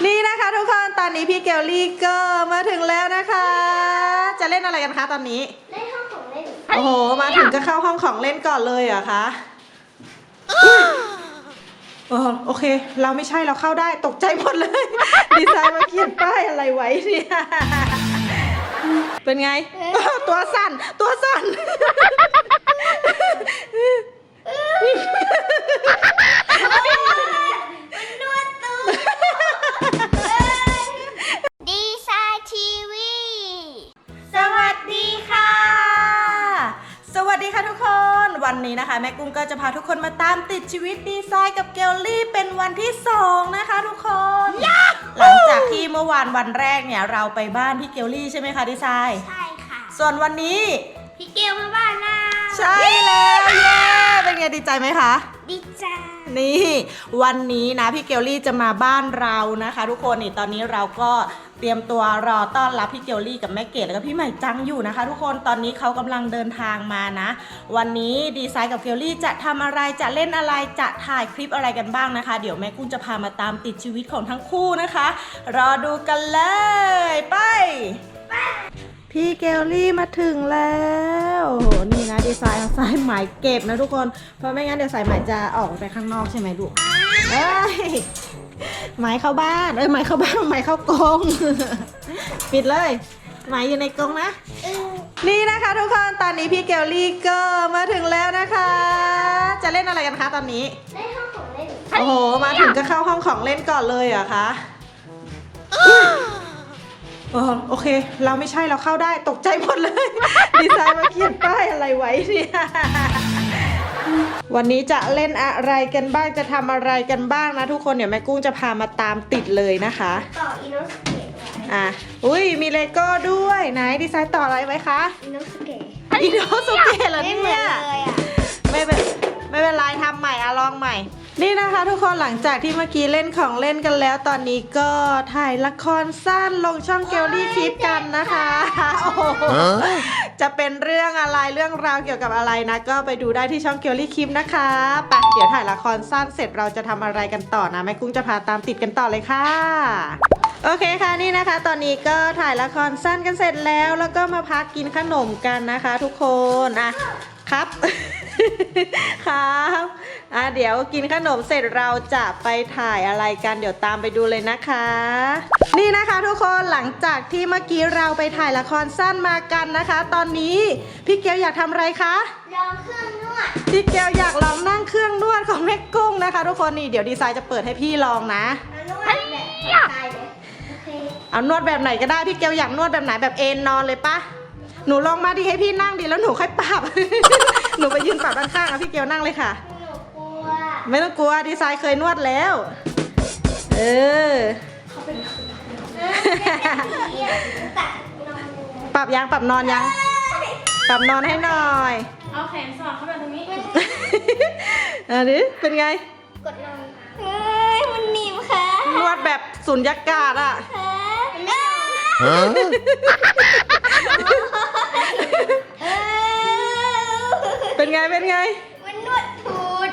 นี่นะคะทุกคนตอนนี้พี่เกลลี่ก็มาถึงแล้วนะคะ จะเล่นอะไรกันคะตอนนี้ เล่นห้องของเล่นโอ้โห มาถึงก็เข้าห้องของเล่นก่อนเลยเหรอคะอ๋อโอเค เราไม่ใช่เราเข้าได้ตกใจหมดเลย ดีไซน์มาเขียนป้ายอะไรไว้เนี่ยเป็นไง ตัวสั่นตัวสั่นน ชีวิตดีไซน์กับเกลลี่เป็นวันที่สองนะคะทุกคน หลังจากที่เมื่อวานวันแรกเนี่ยเราไปบ้านพี่เกลลี่ใช่ไหมคะดีไซน์ ใช่ค่ะ ส่วนวันนี้ พี่เกลมาบ้านเราใช่แล้วเย้เป็นไงดีใจไหมคะ ดีใจ นี่ วันนี้นะพี่เกลลี่จะมาบ้านเรานะคะ ทุกคนนี่ตอนนี้เราก็ เตรียมตัวรอต้อนรับพี่เกลลี่กับแม่เกดแล้วก็พี่ใหม่จังอยู่นะคะ ทุกคนตอนนี้เขากำลังเดินทางมานะ วันนี้ดีไซน์กับเกลลี่จะทำอะไรจะเล่นอะไรจะถ่ายคลิปอะไรกันบ้างนะคะ เดี๋ยวแม่กุ้งจะพามาตามติดชีวิตของทั้งคู่นะคะ รอดูกันเลยไปพี่เกลลี่มาถึงแล้วโหนี่นะดีไซน์เอาสายไหมเก็บนะทุกคน เพราะไม่งั้นเดี๋ยวสายไหมจะออกไปข้างนอกใช่ไหมลูกเอ้ย หมเข้าบ้านเอ้ยไหมเข้าบ้านไหมเข้ากรงปิดเลยไหมอยู่ในกรงนะ นี่นะคะทุกคนตอนนี้พี่เกลลี่ก็มาถึงแล้วนะคะ จะเล่นอะไรกันคะตอนนี้ เล่นห้องของเล่นโอ้โหมาถึงก็เข้าห้องของเล่นก่อนเลยเหรอคะอ๋อโอเค เราไม่ใช่เราเข้าได้ตกใจหมดเลย ดีไซน์มาเขียนป้ายอะไรไว้เนี่ย วันนี้จะเล่นอะไรกันบ้างจะทำอะไรกันบ้างนะทุกคนเดี๋ยวแม่กุ้งจะพามาตามติดเลยนะคะต่ออินโนสเกตไว้อะอุ้ยมีเลโก้ด้วยไหนดีไซน์ต่ออะไรไว้คะอินโนสเกตอินโนสุเกะเหรอไม่เนี่เหมือนยเลยอะไม่เป็นไม่เป็นไรทำใหม่อะลองใหม่ นี่นะคะทุกคนหลังจากที่เมื่อกี้เล่นของเล่นกันแล้ว ตอนนี้ก็ถ่ายละครสั้นลงช่องเกลลี่คลิปกันนะคะโอ้โห จะเป็นเรื่องอะไรเรื่องราวเกี่ยวกับอะไรนะ ก็ไปดูได้ที่ช่องเกลลี่คลิปนะคะไปเดี๋ยวถ่ายละครสั้นเสร็จเราจะทำอะไรกันต่อนะแม่กุ้งจะพาตามติดกันต่อเลยค่ะ โอเคค่ะนี่นะคะ ตอนนี้ก็ถ่ายละครสั้นกันเสร็จแล้ว แล้วก็มาพักกินขนมกันนะคะ ทุกคนอะครับ ครับ อะเดี๋ยวกินขนมเสร็จเราจะไปถ่ายอะไรกันเดี๋ยวตามไปดูเลยนะคะ นี่นะคะทุกคนหลังจากที่เมื่อกี้เราไปถ่ายละครสั้นมากันนะคะ ตอนนี้พี่เกียวอยากทำอะไรคะลองเครื่องนวดพี่เกียวอยากลองนั่งเครื่องนวดของแม่กุ้งนะคะ ทุกคนนี่เดี๋ยวดีไซน์จะเปิดให้พี่ลองนะแล้วนวดแบบผ่อนคลายเลยโอเคเอานวดแบบไหนก็ได้พี่เกลอยากนวดแบบไหนแบบเอนนอนเลยปะหนูลองมาดิให้พี่นั่งดิแล้วหนูค่อยปรับ หนูไปยืนปรับด้านข้างอะพี่เกลนั่งเลยค่ะหนูกลัว ไม่ต้องกลัวดีไซน์เคยนวดแล้ว เออเขาเป็นคนเรียกตัดนอนเลยปรับยังปรับนอนยัง ปรับนอนให้หน่อย เอาแขนสอดเข้ามาตรงนี้อันนี้เป็นไง กดนอนเฮ้ยมันหนีบค่ะนวดแบบสุญญากาศอะค่ะไม่เป็นไงเป็นไงมั นนวดทูด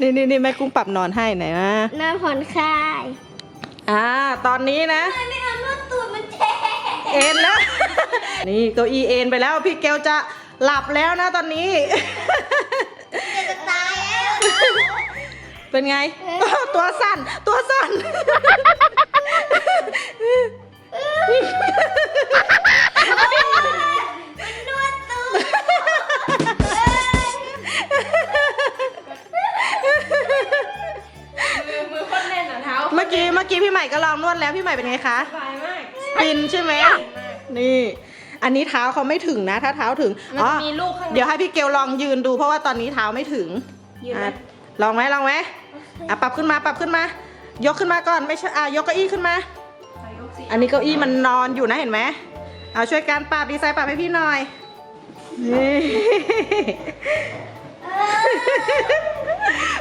นี่นี่นี่แม่กุ้งปรับนอนให้ไหนอยนะ นอนผ่อนคลายอ่า ตอนนี้นะ ไม่เอานวดตูดมันเจ็เอ็นแล้ว นี่เก้าอี้เอ็นไปแล้วพี่เกลจะหลับแล้วนะตอนนี้บจะตายแล้ว เป็นไง ตัวสั่น ตัวสั่นมั กี้เมื่อกี้พี่ใหม่ก็ลองนวดแล้วพี่ใหม่เป็นไงคะสบายมากฟินใช่ไหมนี่ อันนี้เท้าเขาไม่ถึงนะ ถ้าเท้าถึงมันอ๋อจะมีลูกข้างในเดี๋ยวให้พี่เกลลองยืนดูเพราะว่าตอนนี้เท้าไม่ถึงยืนไหมอะลองไหมลองไหมอะปรับขึ้นมาปรับขึ้นมา ยกขึ้นมาก่อนไม่ใช่อะยกเก้าอี้ขึ้นมาใส่ยกสีอันนี้เก้าอี้มันนอนอยู่นะเห็นไหม เอาช่วยกันปรับดีไซน์ปรับให้พี่หน่อยนี่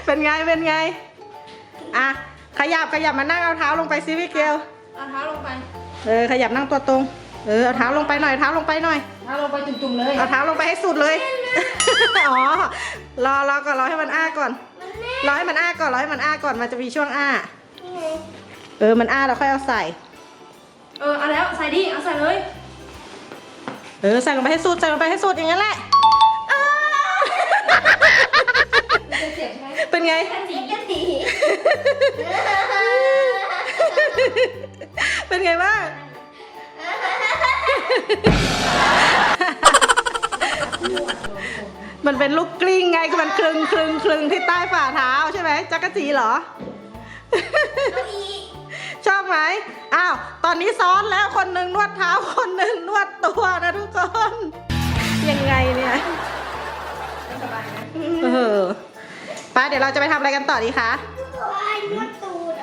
เป็นไงเป็นไง อะ ขยับขยับมานั่งเอาเท้าลงไปซิพี่เกลเอาเท้าลงไป เออขยับนั่งตัวตรง เออเอาเท้าลงไปหน่อยเท้าลงไปหน่อย เท้าลงไปจุ่มๆเลยเอาเท้าลงไปให้สุดเลย อ๋อ รอรอก่อนรอให้มันอ้าก่อน รอให้มันอ้าก่อนรอให้มันอ้าก่อนมันจะมีช่วงอ้านี่ไงเออมันอ้าเราค่อยเอาใส่ เออเอาแล้วใส่ดิเอาใส่เลย เออใส่ลงไปให้สุดใส่ลงไปให้สุดอย่างนั้นแหละอ้ามันจะเสียบใช่ไหมเป็นไงกระสีกระสี เป็นไงบ้าง มันเป็นลูกกลิ้งไงคือมันคลึงคลึงคลึงที่ใต้ฝ่าเท้าใช่ไหมจักรจีเหรอเอาอีกชอบไหม อ้าว ตอนนี้ซ้อนแล้วคนหนึ่งนวดเท้าคนหนึ่งนวดตัวนะทุกคน ยังไงเนี่ยสบายนะเออ ไปเดี๋ยวเราจะไปทำอะไรกันต่อดีคะว้ายนวดตูด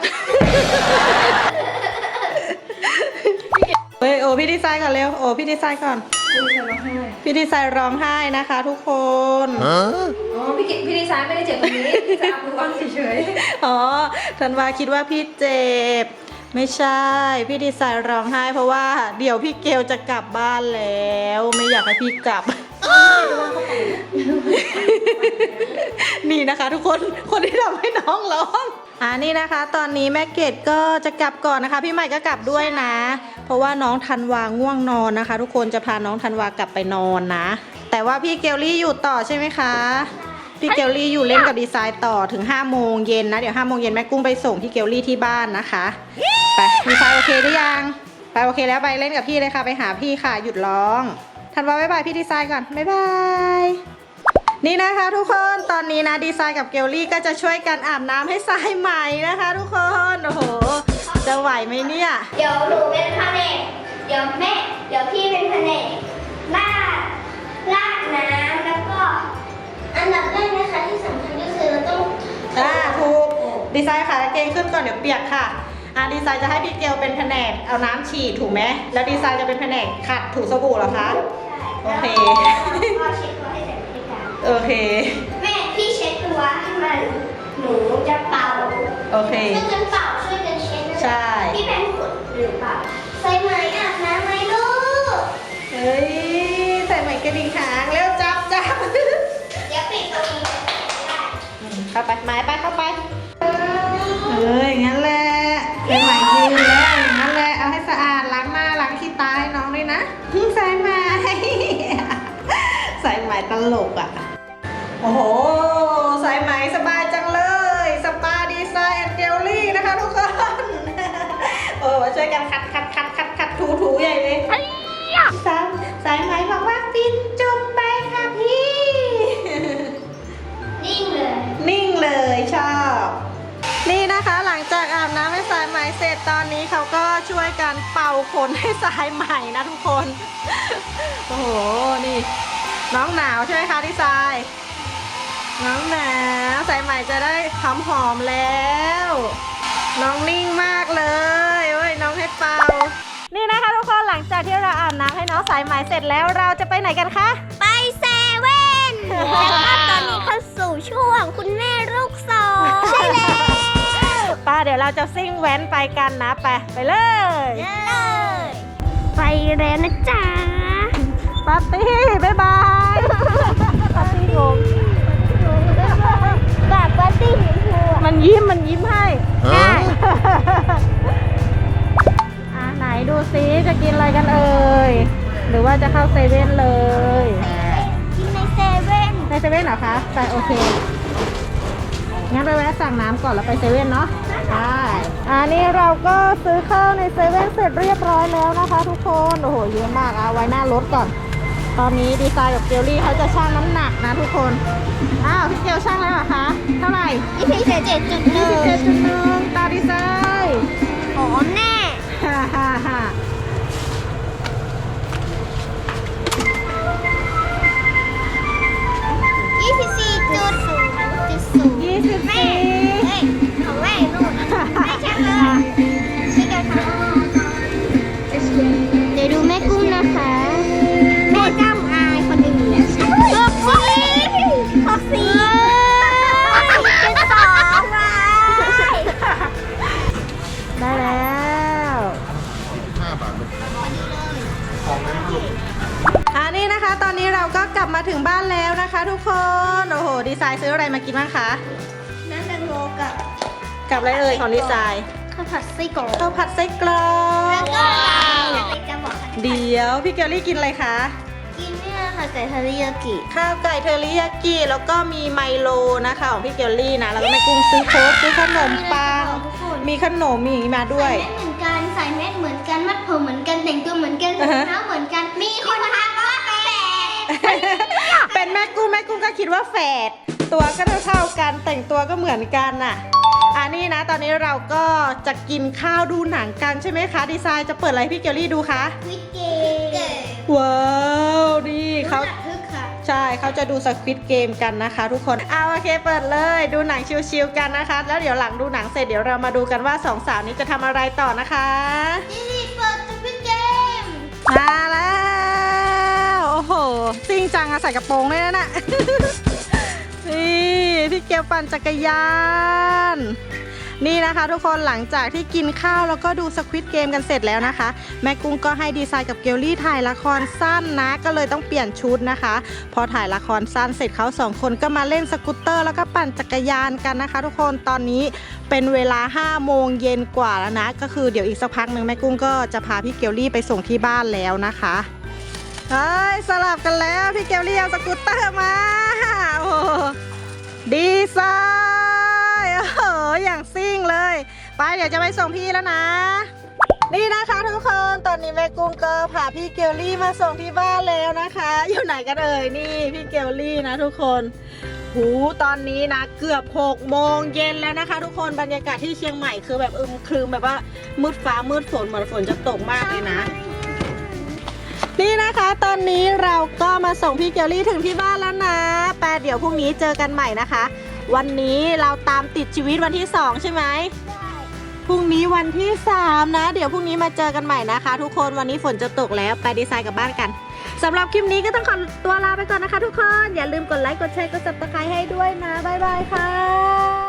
เฮ้ยโอ้พี่ดีไซน์ก่อนเร็วโอ้พี่ดีไซน์ก่อนพี่ดีไซน์ร้องไห้พี่ดีไซน์ร้องไห้นะคะ ทุกคนอ๋อพี่กิพี่ดีไซน์ไม่ได้เจ็บตรงนี้พี่จะเอามือวางเฉยอ๋อธันวาคิดว่าพี่เจ็บ ไม่ใช่ พี่ดีไซน์ร้องไห้เพราะว่า เดี๋ยวพี่เกลจะกลับบ้านแล้ว ไม่อยากให้พี่กลับ นี่นะคะ ทุกคนคนที่ทำให้น้องร้องอ่านี่นะคะ ตอนนี้แม่เกดก็จะกลับก่อนนะคะ พี่ใหม่ก็กลับด้วยนะ เพราะว่าน้องธันวาง่วงนอนนะคะ ทุกคนจะพาน้องธันวากลับไปนอนนะ แต่ว่าพี่เกลลี่อยู่ต่อใช่ไหมคะพี่เกลลี่อยู่เล่นกับดีไซน์ต่อถึง5โมงเย็นนะ เดี๋ยว5โมงเย็นแม่กุ้งไปส่งพี่เกลลี่ที่บ้านนะคะไปดีไซน์โอเคหรือยังไปโอเคแล้วไปเล่นกับพี่เลยค่ะไปหาพี่ค่ะหยุดร้อง ทันวาบ๊ายบายพี่ดีไซน์ก่อนบ๊ายบายนี่นะคะทุกคนตอนนี้นะดีไซน์กับเกลลี่ก็จะช่วยกันอาบน้ำให้ทรายใหม่นะคะ ทุกคนโอ้โหจะไหวไหมเนี่ยเดี๋ยวหนูเป็นแผนกเดี๋ยวแม่เดี๋ยวพี่เป็นแผนกลาดลาดน้ำแล้วก็อันดับแรกนะคะที่สำคัญก็คือเราต้องอ่าถูกดีไซน์ค่ะกางเกงขึ้นก่อนเดี๋ยวเปียกค่ะอ่าดีไซน์จะให้พี่เกลเป็นแผนกเอาน้ำฉีดถูกไหมแล้วดีไซน์จะเป็นแผนกขัดถูสบู่เหรอคะ โอเคแล้วก็เช็ดตัวให้เสร็จบริการโอเค แม่พี่เช็ดตัวให้มันหนูจะเป่าโอเค ช่วยกันเป่าช่วยกันเช็ดนะใช่ พี่แบงค์ขุดหรือเปล่าใส่ไหมอาบน้ำไหมลูก เฮ้ย ใส่ไหมกระดิ่งหางแล้วจับจับ เดี๋ยวปิดตรงนี้ได้เข้าไปไม้ไปเข้าไป เอออย่างนั้นแหละใส่ไหมยืนแล้วอย่างนั้นแหละ เอาให้สะอาด ลกอะ โอ้โห สายไหมสบายจังเลย สปาดีไซน์แอนเจลลี่นะคะทุกคนโอ้มาช่วยกันคัดคัดคัดคัดคัดถูถูใหญ่เลยสามสายไหมบอกว่าฟินจุบไปค่ะพี่ นิ่งเลย นิ่งเลยชอบ นี่นะคะหลังจากอาบน้ำให้สายไหมเสร็จตอนนี้เขาก็ช่วยกันเป่าขนให้สายไหมนะทุกคน โอ้โห นี่ น้องหนาวใช่ไหมคะดีไซน์น้องหนาวสายไหมจะได้หอมหอมๆแล้ว น้องนิ่งมากเลยเว้ยน้องให้เป่า นี่นะคะทุกคนหลังจากที่เราอาบน้ำให้น้องสายไหมเสร็จแล้วเราจะไปไหนกันคะ ไปเซเว่นแล้วก็ตอนนี้เข้าสู่ช่วงคุณแม่ลูกสองใช่แล้วป้าเดี๋ยวเราจะซิ่งแว้นไปกันนะไปไปเลยเลย ไปแล้วนะจ๊ะ ปาร์ตี้บ๊ายบายปาร์ตี้งงแบบปาร์ตี้หมูพูมันยิ้มมันยิ้มให้ใช่อะไหนดูซิจะกินอะไรกันเอ่ย หรือว่าจะเข้าเซเว่นเลย กินในเซเว่นในเซเว่นเหรอคะไปโอเค งั้นไปแวะสั่งน้ำก่อนแล้วไปเซเว่นเนาะใช่อันนี้เราก็ซื้อข้าวในเซเว่นเสร็จเรียบร้อยแล้วนะคะทุกคน โอ้โหเยอะมากเอาไว้หน้ารถก่อน ตอนนี้ดีไซน์กับเกลลี่เขาจะชั่งน้ำหนักนะทุกคน อ้าวพี่เกลชั่งแล้วเหรอคะ เท่าไหร่ยี่สิบเจ็ดจุดหนึ่งเจ็ดจุดหนึ่งตาดีไซน์หอมแน่ฮ่าฮ่าฮ่ายี่สิบสี่จุดศูนย์จุดศูนย์ยี่สิบแม่สี่เอ้ยของแม่นู่นไม่ใช่เลยช่วย มาถึงบ้านแล้วนะคะทุกคน โอ้โห ดีไซน์ซื้ออะไรมากินบ้างคะ น้ำแตงโมกับกับอะไรเอ่ยของดีไซน์ขข้าวผัดไส้กรอกข้าวผัดไส้กรอแล้วกก็อะไรจะบอกค่ะเดี๋ยวพี่เกลลี่กินอะไรคะ กินเนี่ยค่ะไก่ทาริยากิข้าวไก่เทอริยากิแล้วก็มีไมโลนะคะของพี่เกลลี่นะ แล้วก็แม่กุ้งซื้อโค้กซื้อขนมปังทุกคนมีขนมมีอย่างนี้มาด้วย ใส่เม็ดเหมือนกันใส่เม็ดเหมือนกันมัดผมเหมือนกันแต่งตัวเหมือนกัน อ่าฮะ เท้าเหมือนกัน มีคนทักว่าแฝด เป็นแม่กุ้งแม่กุ้งก็คิดว่าแฝดตัวก็เท่าๆกันแต่งตัวก็เหมือนกันน่ะอันนี้นะ ตอนนี้เราก็จะกินข้าวดูหนังกันใช่ไหมคะ ดีไซน์จะเปิดอะไรให้พี่เกลลี่ดูคะวิดเกมว้าวนี่เขาทึกค่ะใช่เขาจะดูสควิตเกมกันนะคะ ทุกคนเอาโอเคเปิดเลยดูหนังชิลๆกันนะคะ แล้วเดี๋ยวหลังดูหนังเสร็จเดี๋ยวเรามาดูกันว่าสองสาวนี้จะทำอะไรต่อนะคะนี่นี่เปิดสวิดเกมมาแล้วโอ้โห ซิ่งจังอะใส่กระโปรงเลยนะน่ะ นี่พี่เกียวปั่นจักรยาน นี่นะคะทุกคนหลังจากที่กินข้าวแล้วก็ดูสควิตเกมกันเสร็จแล้วนะคะ แม่กุ้งก็ให้ดีไซน์กับเกลลี่ถ่ายละครสั้นนะ ก็เลยต้องเปลี่ยนชุดนะคะ พอถ่ายละครสั้นเสร็จเขาสองคนก็มาเล่นสกูตเตอร์ แล้วก็ปั่นจักรยานกันนะคะ ทุกคนตอนนี้เป็นเวลา 5 โมงเย็นกว่าแล้วนะ ก็คือเดี๋ยวอีกสักพักหนึ่งแม่กุ้งก็จะพาพี่เกลลี่ไปส่งที่บ้านแล้วนะคะ เฮ้ยสลับกันแล้วพี่เกลลี่เอาสกูตเตอร์มาโอ้ดีไซน์โอ้โหอย่างซิ่งเลย ไปเดี๋ยวจะไปส่งพี่แล้วนะ นี่นะคะทุกคนตอนนี้แม่กุ้งก็พาพี่เกลลี่มาส่งที่บ้านแล้วนะคะ อยู่ไหนกันเอ่ยนี่พี่เกลลี่นะทุกคนหูตอนนี้นะเกือบ6โมงเย็นแล้วนะคะ ทุกคนบรรยากาศที่เชียงใหม่คือแบบอึมครึมแบบว่ามืดฟ้ามืดฝนเหมือนฝนจะตกมากเลยนะ นี่นะคะ ตอนนี้เราก็มาส่งพี่เกลลี่ถึงที่บ้านแล้วนะแปดเดี๋ยวพรุ่งนี้เจอกันใหม่นะคะ วันนี้เราตามติดชีวิตวันที่ 2 ใช่ไหมพรุ่งนี้วันที่ 3 นะ เดี๋ยวพรุ่งนี้มาเจอกันใหม่นะคะ ทุกคนวันนี้ฝนจะตกแล้วไปดีไซน์กลับบ้านกันสำหรับคลิปนี้ก็ต้องขอตัวลาไปก่อนนะคะ ทุกคนอย่าลืมกดไลค์กดแชร์กด subscribe ให้ด้วยนะบ๊ายบายค่ะ